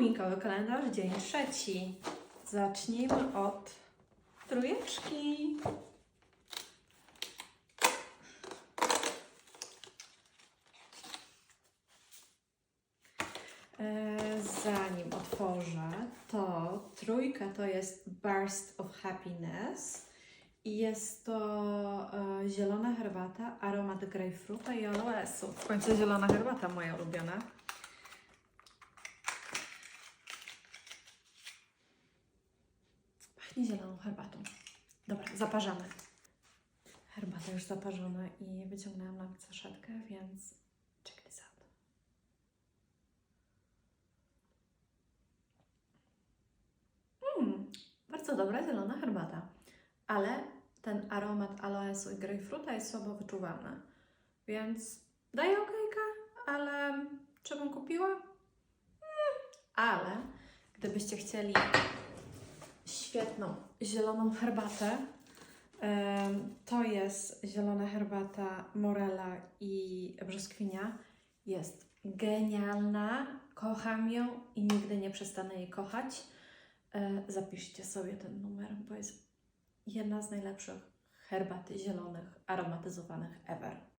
Choinkowy kalendarz, dzień trzeci. Zacznijmy od trójeczki. E, Zanim otworzę, to trójka to jest Burst of Happiness i jest to e, zielona herbata, aromat grejpfruta i aloesu. W końcu zielona herbata moja ulubiona. Pachnie zieloną herbatą. Dobra, zaparzamy. Herbata już zaparzona i wyciągnęłam nawet saszetkę, więc check this out. Bardzo dobra zielona herbata, ale ten aromat aloesu i grejpfruta jest słabo wyczuwalny, więc daję okejkę, ale czy bym kupiła? Mm, ale gdybyście chcieli świetną zieloną herbatę, to jest zielona herbata morela i brzoskwinia. Jest genialna, kocham ją i nigdy nie przestanę jej kochać. E, Zapiszcie sobie ten numer, bo jest jedna z najlepszych herbaty zielonych, aromatyzowanych ever.